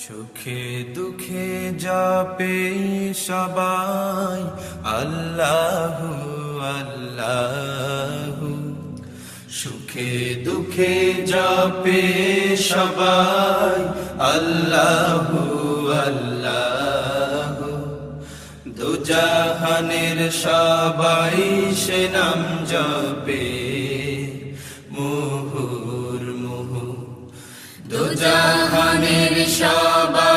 সুখে দুঃখে যাবে সবাই আল্লাহু সুখে দুঃখে যাবে সবাই, আল্লাহু আল্লাহু। দুজাহানের সবাই সে নাম জপে মুহুর মুহু দুজাহানের সবাই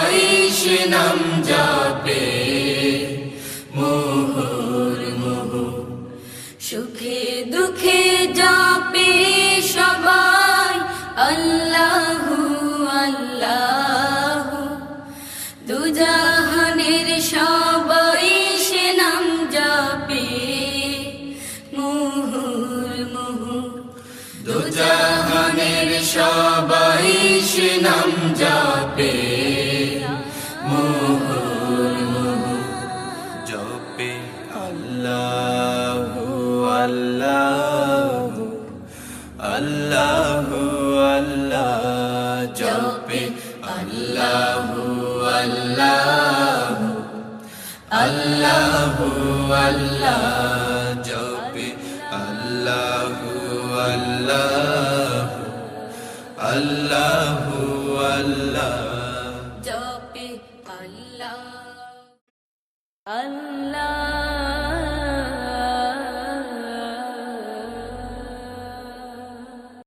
সুখে দুঃখে যাবে সবাই, আল্লাহু আল্লাহু। দুজাহানের সবাই সে নাম যাবে মুহুর মুহুর। দুজাহানের সবাই সে নাম জপে। মুহুর মুহু জপে আল্লাহু। জপে আল্লাহু আল্লাহু আল্লাহু আল্লাহ জপে আল্লাহু আল্লাহু আল্লাহু আল্লাহ জপে আল্লাহ আল্লাহ